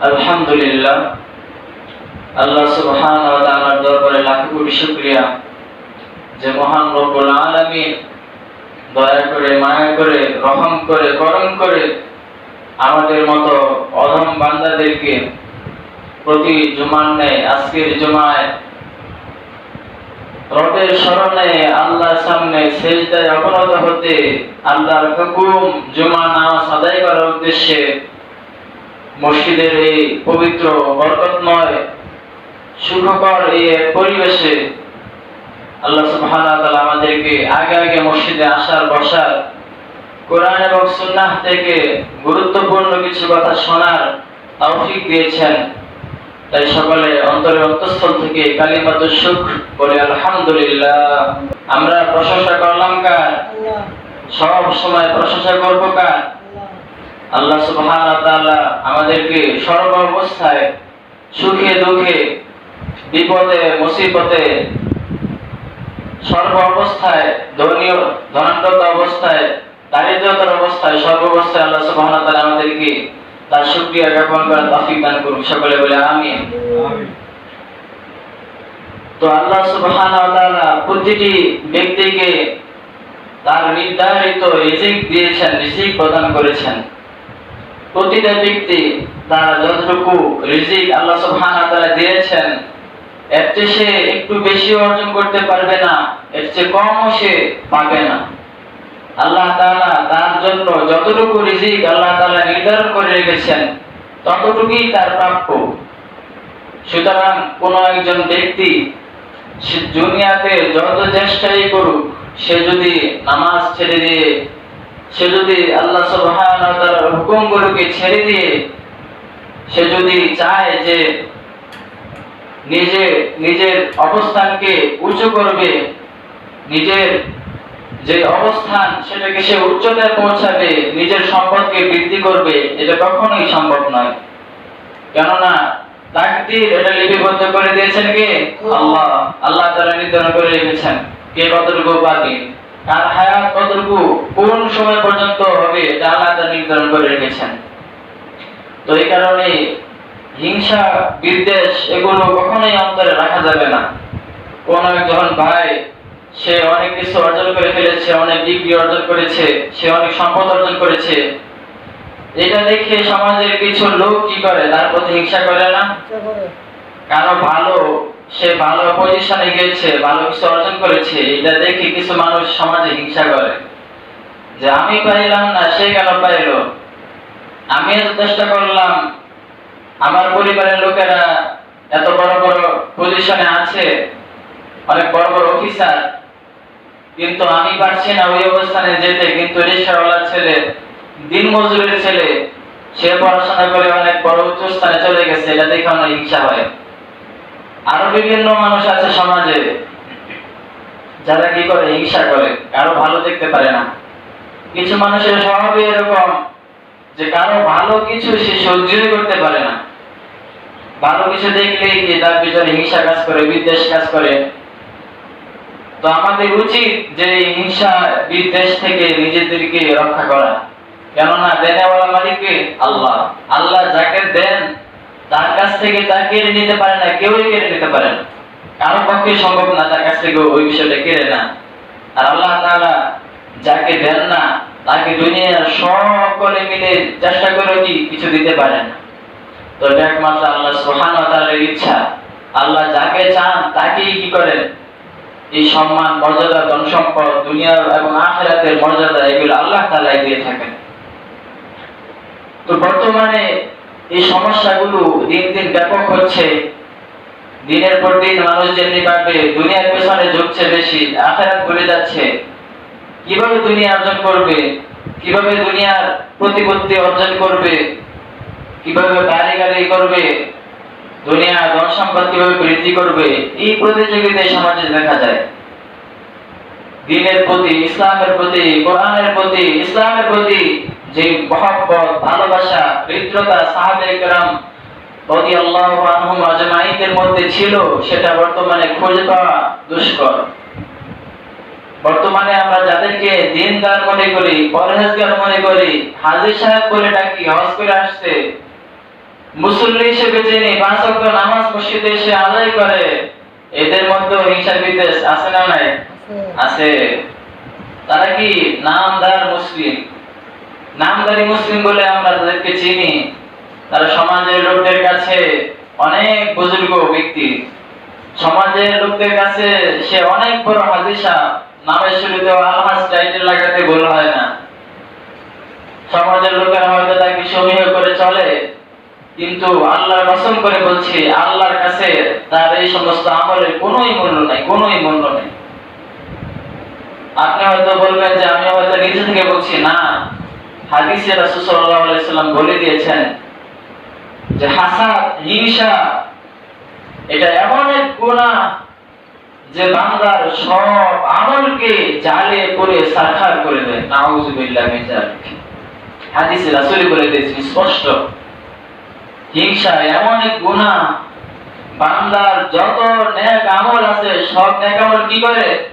আলহামদুলিল্লাহ। আল্লাহ সুবহান তাআলার দরবারে কোটি শুকরিয়া। যে মহান রব্বুল আলামিন দয়া করে, মায়া করে, রহম করে, করম করে আমাদের মতো অধম বান্দাদেরকে প্রতি জুমার নেয় আজকের জুমায় রবের স্মরণে আল্লাহর সামনে সেজদায় অবনত হতে আল্লাহর হুকুম জুমা নামাজ আদায় করার উদ্দেশ্যে মসজিদের এই পবিত্র বরকতময় সুখকর এই পরিবেশে আল্লাহ সুবহানাহু ওয়া তাআলা আমাদেরকে আগে আগে মসজিদে আসার বসার কোরআন এবং সুন্নাহ থেকে গুরুত্বপূর্ণ কিছু কথা শোনার তৌফিক দিয়েছেন। তাই সকলে অন্তরে অন্তঃস্থল থেকে কালিমাত সুখ বলে আলহামদুলিল্লাহ। আমরা প্রশংসা করলাম কার? সব সময় প্রশংসা করব কার? আল্লাহ সুবহানাহু আমাদেরকে সর্ব অবস্থায় সুখে দুঃখে বিপদে মুসিবতে সর্ব অবস্থায় ধনীয় ধনাঢ্যত অবস্থায় দারিদ্রতার অবস্থায় সর্ব অবস্থায় আল্লাহ সুবহানাহু ওয়া তাআলা আমাদেরকে তার শুকরিয়া জ্ঞাপন করার তৌফিক দান করুন। সকলে বলে আমিন। তো আল্লাহ ওয়া তাআলা প্রতিটি ব্যক্তিকে তার নির্ধারিত রিজিক দিয়েছেন, রিজিক প্রদান করেছেন। প্রতিটা ব্যক্তি তার যতটুকু রিজিক আল্লাহ সুবহানাহু ওয়া তাআলা দিয়েছেন, এর চেয়ে সে একটু বেশি অর্জন করতে পারবে না, এর চেয়ে কমও সে পাবে না। আল্লাহ তাআলা তার জন্য যতটুকু রিজিক আল্লাহ তাআলা নির্ধারণ করে রেখেছেন, ততটুকুই তার প্রাপ্য। সুতরাং কোন একজন ব্যক্তি সে দুনিয়াতে যত চেষ্টাই করুক, সে যদি নামাজ ছেড়ে দিয়ে, সে যদি আল্লাহ সুবহানাহু হুকুমগুলোকে ছেড়ে দিয়ে, সে যদি চায় যে নিজে, নিজের অবস্থানকে উঁচু করবে, নিজের যে অবস্থান সেটাকে সে উচ্চতায় পৌঁছাবে, নিজের সম্পদকে বৃদ্ধি করবে, এটা কখনোই সম্ভব নয়। কেননা তাকদীর, এটা লিপিবদ্ধ করে দিয়েছেন কে? আল্লাহ। আল্লাহ তাআলা নির্ধারণ করে রেখেছেন। কে কতটুকু পাবে কার হায়াত কতটুকু? কোন সময় পর্যন্ত হবে? এটা আল্লাহ তাআলা নির্ধারণ করে রেখেছেন। তো এই কারণে হিংসা, বিদ্বেষ এগুলো কখনোই অন্তরে রাখা যাবে না। কোন একজন ভাই, সে অনেক কিছু অর্জন করে ফেলেছে, অনেক ডিগ্রি অর্জন করেছে, সে অনেক সম্পদ অর্জন করেছে এটা দেখে সমাজের কিছু লোক কি করে? তার প্রতি হিংসা করে না? কারও। ভালো সে ভালো পজিশনে গেছে ভালো কিছু অর্জন করেছে এটা দেখে কিছু মানুষ সমাজে হিংসা করে। যে আমি পাইলাম না সে কেন পাইলো? আমি এত চেষ্টা করলাম। আমার পরিবারের লোকেরা এত বড় বড় পজিশনে আছে অনেক বড় বড় অফিসার কিন্তু আমি পারছি না ওই অবস্থানে যেতে কিন্তু রিক্সাওয়ালার ছেলে দিন মজুরের ছেলে, সে পড়াশোনা করে অনেক বড় উচ্চ স্থানে চলে গেছে, এটা দেখে আমার হিংসা হয়। আরও বিভিন্ন মানুষ আছে সমাজে, যারা কি করে, হিংসা করে, কারও ভালো দেখতে পারে না। কিছু মানুষের স্বভাবই এরকম, যে কারও ভালো কিছু সে সহ্যই করতে পারে না। ভালো কিছু দেখলেই কি তার পিছনে হিংসা কাজ করে, বিদ্বেষ কাজ করে। তো আমাদের উচিত যে হিংসা বিদ্বেষ থেকে নিজেদেরকে রক্ষা করা। কেননা দেনেওয়ালা মালিককে আল্লাহ। আল্লাহ যাকে দেন, তার কাছ থেকে তা কেড়ে নিতে পারে না, কেউই কেড়ে নিতে পারে না। কারও পক্ষে সম্ভব না তার কাছ থেকে ওই বিষয়টা কেড়ে না আর আল্লাহ তাআলা যাকে দেন না, তাকে দুনিয়ার সকলে মিলে চেষ্টা করে কি কিছু দিতে পারে না। তো এটা একমাত্র আল্লাহ সুবহানাহু ওয়া তাআলার ইচ্ছা। আল্লাহ যাকে চান, তাকেই কি করেন? এই সম্মান, মর্যাদা ধন সম্পদ দুনিয়ার এবং আখিরাতের মর্যাদা, এগুলো আল্লাহ তাআলাই দিয়ে থাকেন। তো বর্তমানে এই সমস্যাগুলো দিন দিন ব্যাপক হচ্ছে। দিনের পর দিন মানুষ যেমনি পাবে দুনিয়ার পেছনে ঝুঁকছে বেশি, আখেরাত ভুলে যাচ্ছে। কীভাবে দুনিয়া অর্জন করবে? কীভাবে দুনিয়ার প্রতিপত্তি অর্জন করবে? কীভাবে গাড়ি গাড়ি করবে? দুনিয়া ধন সম্পদ কীভাবে বৃদ্ধি করবে? এই প্রতিযোগিতায় সমাজে দেখা যায়। দিনের প্রতি, ইসলামের প্রতি, কোরআনের প্রতি, ইসলামের প্রতি যে মহব্বত, ভালোবাসা মিত্রতা সাহাবে কেরাম আল্লাহ আনহুম আজমাইদের মধ্যে ছিল, সেটা বর্তমানে পাওয়া দুষ্কর। বর্তমানে আমরা যাদেরকে দিনদার মনে করি, পরহেজগার মনে করি হাজির সাহেব বলে ডাকি, হজ করে আসতে মুসল্লি হিসেবে যিনি পাঁচ নামাজ মসজিদে এসে আদায় করে, এদের মধ্যে হিংসা বিদেশ আছে না নাই? আছে। তারা কি নামদার মুসলিম? নামদারি মুসলিম বলে আমরা তাদেরকে চিনি। তারা সমাজের লোকদের কাছে অনেক বুজুর্গ ব্যক্তি। সমাজের লোকদের কাছে সে অনেক বড় হাদিসা। নামের শুরুতে আলহাজ টাইটেল লাগাতে ভুল হয় না। সমাজের লোকেরা হয়তো তাকে সমীহ করে চলে। কিন্তু আল্লাহ কসম করে বলছি, আল্লাহর কাছে তার এই সমস্ত আমলের কোনোই মূল্য নাই, কোনোই মূল্য নেই। আপনি হয়তো বলবেন যে আমি হয়তো নিজে থেকে বলছি, না। হাদিসে রাসূল সাল্লাল্লাহু আলাইহি সাল্লাম বলে দিয়েছেন যে হাসাদ, হিংসা, এটা এমন এক গুনাহ যে বান্দার সব আমলকে জালে করে সারখার করে দেয়। নাউজুবিল্লাহ মিন জালিক হাদিসে রাসূল বলে দিয়েছেন, স্পষ্ট। হিংসা এমন এক গুনাহ, বান্দার যত নেক আমল আছে, সব নেক আমল কি করে?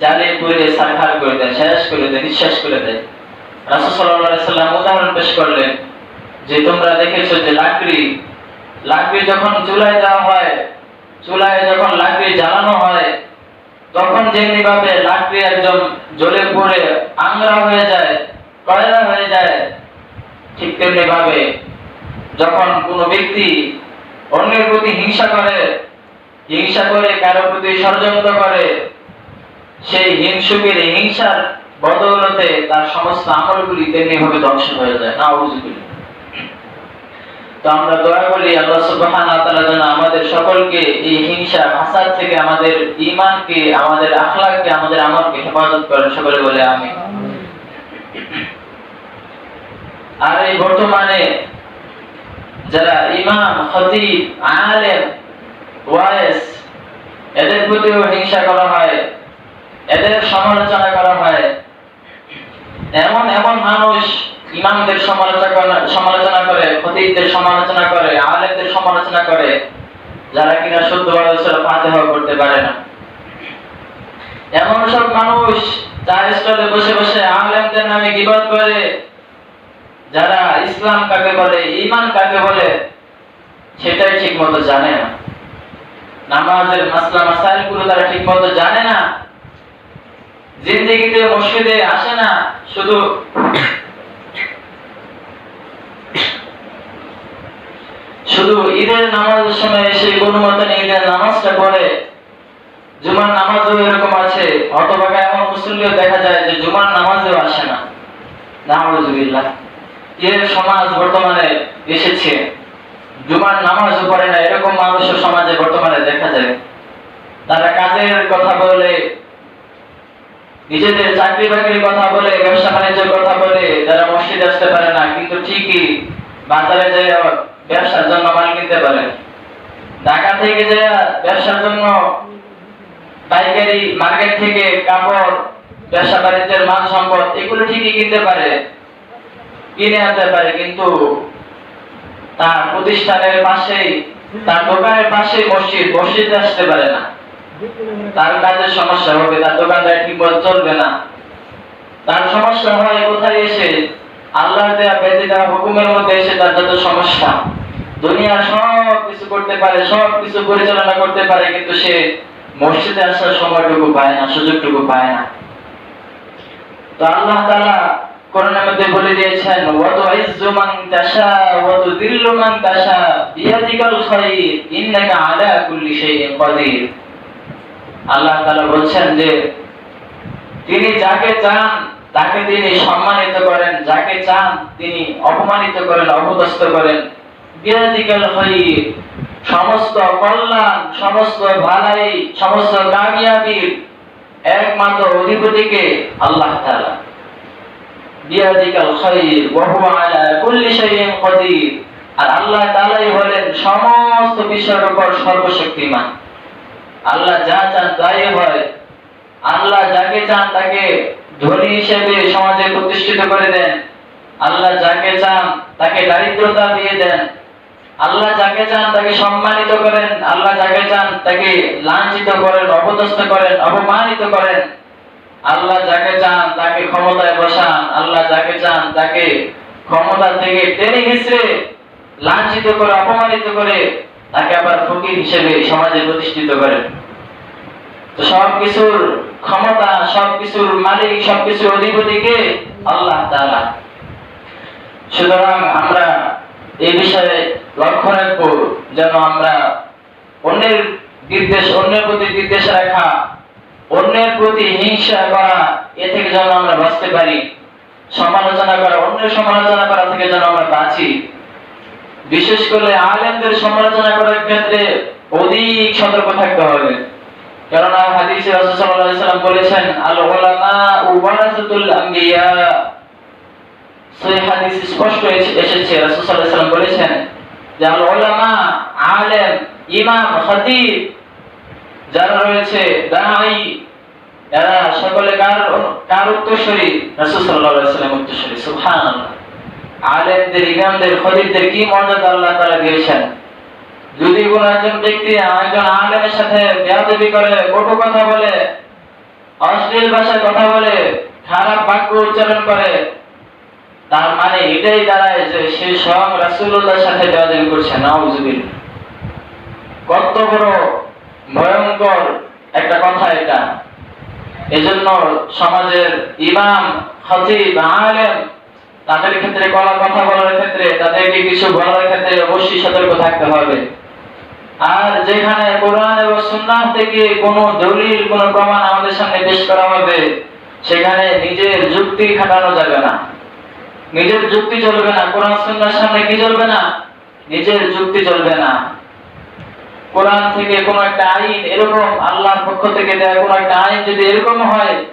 জালে করে সারখার করে দেয়, শেষ করে দেয় নিঃশ্বাস করে দেয়। রাসূল সাল্লাম উদাহরণ পেশ করলেন যে, তোমরা দেখেছ যে লাকড়ি লাকড়ি যখন চুলায় দেওয়া হয়, চুলায় যখন লাকড়ি জ্বালানো হয়, তখন লাকড়ি একদম জ্বলে পড়ে আংরা হয়ে যায়, কয়লা হয়ে যায়, ঠিক যখন কোনো ব্যক্তি অন্যের প্রতি হিংসা করে হিংসা করে কারও প্রতি ষড়যন্ত্র করে সেই হিংসুকের হিংসার বদৌলতে তার সমস্ত আমলগুলি তেমনি ভাবে ধ্বংস হয়ে যায়। না তো আমরা দয়া করি আল্লাহ সুবহানাহু ওয়া তাআলা যেন আমাদের সকলকে এই হিংসা হাসাদ থেকে আমাদের ঈমানকে, আমাদের আখলাককে, আমাদের আমলকে হেফাজত করেন সকলে বলে আমি আর এই বর্তমানে যারা ইমাম, খতিব, আলেম, ওয়াইস, এদের প্রতিও হিংসা করা হয়। এদের সমালোচনা করা হয়। এমন এমন মানুষ ইমামদের সমালোচনা সমালোচনা করে সমালোচনা করে, আলেমদের সমালোচনা করে, যারা কিনা শুদ্ধ করতে পারে না। এমন সব মানুষ চার স্টলে বসে বসে আলেমদের নামে গিবত করে, যারা ইসলাম কাকে বলে ইমান কাকে বলে, সেটাই ঠিক মতো জানে না। নামাজের মাসলা মাসাইলগুলো তারা ঠিক মতো জানে না। জিন্দিগিতে মসজিদে আসে না, শুধু শুধু ঈদের নামাজের সময় এসে কোনো ঈদের নামাজটা পড়ে। জুমার নামাজও এরকম আছে অতভাগে এমন মুসল্লিও দেখা যায় যে জুমার নামাজেও আসে না। এর সমাজ বর্তমানে এসেছে। জুমার নামাজও পড়ে না, এরকম মানুষের সমাজে বর্তমানে দেখা যায়। তারা কাজের কথা বলে নিজেদের চাকরি বাকরির কথা বলে, ব্যবসা বাণিজ্যের কথা বলে তারা মসজিদে আসতে পারে না, কিন্তু ঠিকই বাজারে যে ব্যবসার জন্য মাল কিনতে পারে। ঢাকা থেকে যে ব্যবসার জন্য পাইকারি মার্কেট থেকে কাপড়, ব্যবসা বাণিজ্যের মাল সম্পদ, এগুলো ঠিকই কিনতে পারে, কিনে আনতে পারে, কিন্তু তার প্রতিষ্ঠানের পাশেই, তার দোকানের পাশেই মসজিদ, মসজিদে আসতে পারে না। তার কাজের সমস্যা হবে, তার দোকানদার ঠিক মতো চলবে না? তার সমস্যা হয় কোথায় এসে? আল্লাহর দেয়া বেঁধে হুকুমের মধ্যে এসে তার যত সমস্যা। দুনিয়ার সব কিছু করতে পারে, সব কিছু পরিচালনা করতে পারে, কিন্তু সে মসজিদে আসার সময়টুকু পায় না, সুযোগটুকু পায় না। তো আল্লাহ তাআলা কোরআনের মধ্যে বলে দিয়েছেন ওয়া তুইজ্জু তাশা ওয়া তুযিল্লু তাশা, বিয়াদিকাল খায়র ইন্নাকা আলা কুল্লি শাইইন কাদির। আল্লাহ তাআলা বলছেন যে, তিনি যাকে চান, তাকে তিনি সম্মানিত করেন। যাকে চান, তিনি অপমানিত করেন, অপদস্থ করেন। বিয়াদিকাল খায়র সমস্ত কল্যাণ, সমস্ত ভালাই সমস্ত কামিয়াবির একমাত্র অধিপতিকে আল্লাহ তাআলা। বিয়াদিকাল ওয়া হুয়া আলা কুল্লি শাইইন কাদির। আর আল্লাহ তাআলাই হলেন সমস্ত বিষয়ের উপর সর্বশক্তিমান। আল্লাহ যা চান তাই হয়। আল্লাহ যাকে চান তাকে ধনী হিসেবে সমাজে প্রতিষ্ঠিত করে দেন। আল্লাহ যাকে চান তাকে দারিদ্রতা দিয়ে দেন। আল্লাহ যাকে চান তাকে সম্মানিত করেন। আল্লাহ যাকে চান তাকে লাঞ্ছিত করেন, অপদস্থ করেন, অপমানিত করেন। আল্লাহ যাকে চান তাকে ক্ষমতায় বসান। আল্লাহ যাকে চান তাকে ক্ষমতা থেকে টেনে হিসড়ে লাঞ্ছিত করে, অপমানিত করে তাকে আবার ফকির হিসেবে সমাজে প্রতিষ্ঠিত করেন। তো সবকিছুর ক্ষমতা, সবকিছুর মালিক, সবকিছুর অধিপতিকে আল্লাহ তাআলা। সুতরাং আমরা এই বিষয়ে লক্ষ্য রাখব যেন আমরা অন্যের বিদ্বেষ অন্যের প্রতি বিদ্বেষ রাখা, অন্যের প্রতি হিংসা করা, এ থেকে যেন আমরা বাঁচতে পারি। সমালোচনা করা, অন্যের সমালোচনা করা থেকে যেন আমরা বাঁচি। বিশেষ করে আলেমদের সমালোচনা করার ক্ষেত্রে অধিক সতর্ক থাকতে হবে। কেননা হাদিসে বলেছেন আল উলামা আম্বিয়া। হাদিস স্পষ্ট এসেছে বলেছেন যে আল উলামা আলেম, ইমাম, খতিব, যারা রয়েছে দাঈ এরা সকলে কার কার উত্তরসূরি রাসূল সাল্লাল্লাহু আলাইহি সাল্লাম উত্তরসূরি সুবহানাল্লাহ। আলেমদের, ইমামদের খতিবদের কি মর্যাদা আল্লাহ তাআলা দিয়েছেন? যদি কোন একজন ব্যক্তি একজন আলেমের সাথে বেয়াদবি করে, কটু কথা বলে, অশ্লীল ভাষায় কথা বলে, খারাপ বাক্য উচ্চারণ করে, তার মানে এটাই দাঁড়ায় যে সে স্বয়ং রাসূলুল্লাহর সাথে বেয়াদবি করছে, নাউজুবিল্লাহ। কত বড় ভয়ঙ্কর একটা কথা এটা। এজন্য সমাজের ইমাম, খতিব, আলেম তাদের ক্ষেত্রে কোনো কথা বলার ক্ষেত্রে, তাদেরকে কিছু বলার ক্ষেত্রে অবশ্যই সতর্ক থাকতে হবে। আর যেখানে কোরআন এবং সুন্নাহ থেকে কোনো দলিল, কোনো প্রমাণ আমাদের সামনে পেশ করা হবে, সেখানে নিজের যুক্তি খাটানো যাবে না। নিজের যুক্তি চলবে না। কোরআন, সুন্নাহর সামনে কি চলবে না? নিজের যুক্তি চলবে না। কোরআন থেকে কোনো একটা আইন এরকম, আল্লাহর পক্ষ থেকে দেওয়া কোনো একটা আইন যদি এরকম হয়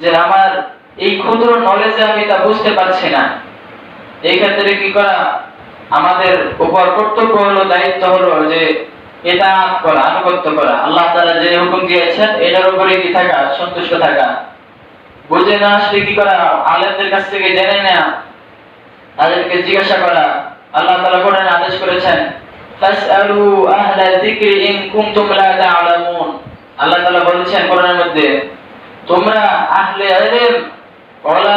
যে আমার এই ক্ষুদ্র নলেজে আমি তা বুঝতে পারছি না। এই ক্ষেত্রে কি করা? আমাদের উপর কর্তব্য হলো দায়িত্ব হলো যে এটা করা, আনুগত্য করা। আল্লাহ তাআলা যে হুকুম দিয়েছেন, এটার উপরে কি থাকা? সন্তুষ্ট থাকা। বুঝে না আসলে কি করা? আলেমদের কাছ থেকে জেনে নেওয়া তাদেরকে জিজ্ঞাসা করা। আল্লাহ তাআলা কোরআনে আদেশ করেছেন আল্লাহ তাআলা বলেছেন কোরআনের মধ্যে, তোমরা আহলে ইলম তাহলে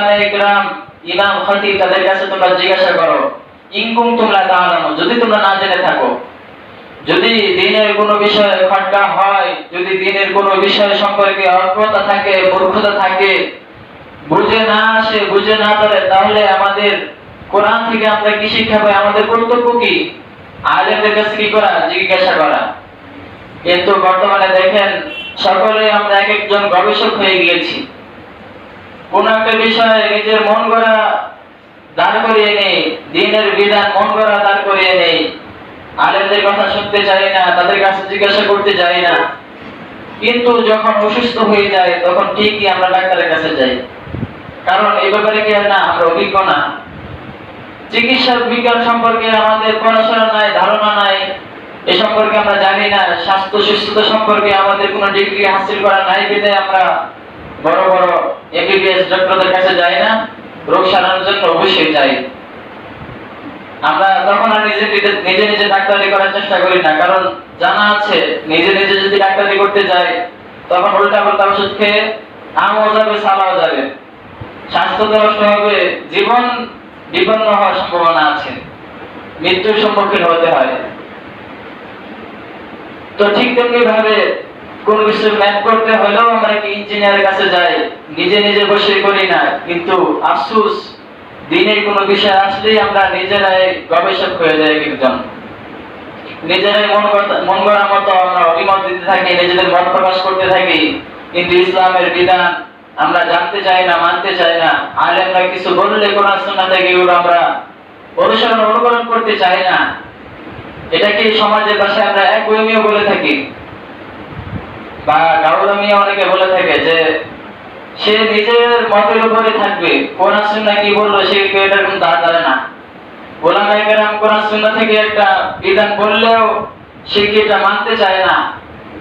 আমাদের কোরআন থেকে আমরা কি শিক্ষা পাই? আমাদের কর্তব্য কি? আলেমদের কাছে কি করা? জিজ্ঞাসা করা। কিন্তু বর্তমানে দেখেন, সকলে আমরা এক একজন গবেষক হয়ে গিয়েছি। কোন একটা বিষয়ে নিজের মন গড়া দাঁড় করিয়ে নেই, দিনের বিধান মন গড়া দাঁড় করিয়ে নেই। আলেমদের কথা শুনতে চাই না, তাদের কাছে জিজ্ঞাসা করতে চাই না। কিন্তু যখন অসুস্থ হয়ে যায়, তখন ঠিকই আমরা ডাক্তারের কাছে যাই। কারণ এই ব্যাপারে কি না, আমরা অভিজ্ঞ না। চিকিৎসা বিজ্ঞান সম্পর্কে আমাদের পড়াশোনা নাই, ধারণা নাই, এ সম্পর্কে আমরা জানি না। স্বাস্থ্য, সুস্থতা সম্পর্কে আমাদের কোনো ডিগ্রি হাসিল করা নাই বিধায় আমরা বড় বড় এমবিবিএস ডক্টরদের কাছে যাই না, রোগ সারানোর জন্য অবশ্যই যাই আমরা তখন আর নিজে নিজে- নিজে ডাক্তারি করার চেষ্টা করি না, কারণ জানা আছে, নিজে নিজে যদি ডাক্তারি করতে তখন উল্টা পাল্টা ওষুধ খেয়ে আমও যাবে, সালাও যাবে। স্বাস্থ্য তো নষ্ট হবে, জীবন বিপন্ন হওয়ার সম্ভাবনা আছে। মৃত্যুর সম্মুখীন হতে হয়। তো ঠিক তেমনি ভাবে কোন কিছু ম্যাপ করতে হলেও আমরা কি ইঞ্জিনিয়ারের কাছে যাই? নিজে নিজে বসে করি না। কিন্তু আফসুস বিষয় আসলেই আমরা নিজেরাই গবেষক হয়ে যাই নিজেরাই মন মতো আমরা অভিমত দিতে থাকি, নিজেদের মত প্রকাশ করতে থাকি। কিন্তু ইসলামের বিধান আমরা জানতে চাই না, মানতে চাই না। আলেমরা কিছু বললে আমরা অনুসরণ, অনুকরণ করতে চাই না। এটা কি সমাজের ভাষায় আমরা এক বলে থাকি? বা গাউরামিয়া অনেকে বলে থাকে যে, সে নিজের মতের উপরে থাকবে। কোরআন সুন্নাহ কি বলল? সে কেউ এটার কোনো দাঁড় দাঁড়ায় না? ওলামায়ে কেরাম কোরআন সুন্নাহ থেকে একটা বিধান বললেও সে কি এটা মানতে চায় না?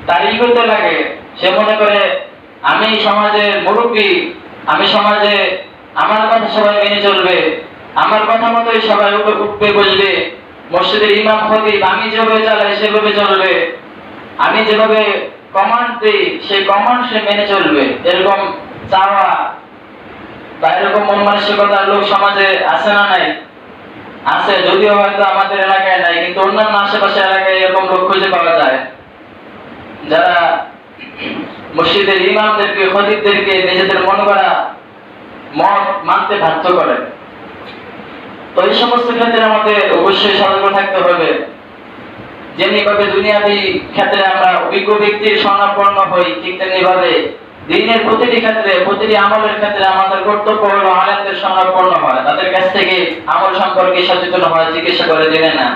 তার করতে লাগে। সে মনে করে, আমি সমাজের মুরব্বী, আমি সমাজে আমার কথা সবাই মেনে চলবে, আমার কথা মতোই সবাই উঠে উঠবে, বসবে। মসজিদের ইমাম, খতিব, আমি যেভাবে চালাই সেভাবে চলবে। আমি যেভাবে কমান্ড সেই কমান্ড সে মেনে চলবে। এরকম চাওয়া বা এরকম মন লোক সমাজে আছে না নাই? আছে, যদিও হয়তো আমাদের এলাকায় নাই, কিন্তু অন্যান্য আশেপাশে এলাকায় এরকম লোক খুঁজে পাওয়া যায়। যারা মসজিদের ইমামদেরকে নিজেদের মন করা মত মানতে বাধ্য করে। তো এই সমস্ত ক্ষেত্রে আমাদের অবশ্যই সতর্ক থাকতে হবে। যেমনিভাবে দুনিয়াবি ক্ষেত্রে আমরা অভিজ্ঞ ব্যক্তির স্বর্ণাপন্ন হই, ঠিক তেমনিভাবে দিনের প্রতিটি ক্ষেত্রে, প্রতিটি আমলের ক্ষেত্রে আমাদের কর্তব্য হলো আলেমদের স্বর্ণাপন্ন হয় তাদের কাছ থেকে আমল সম্পর্কে সচেতন হওয়া জিজ্ঞাসা করে জেনে না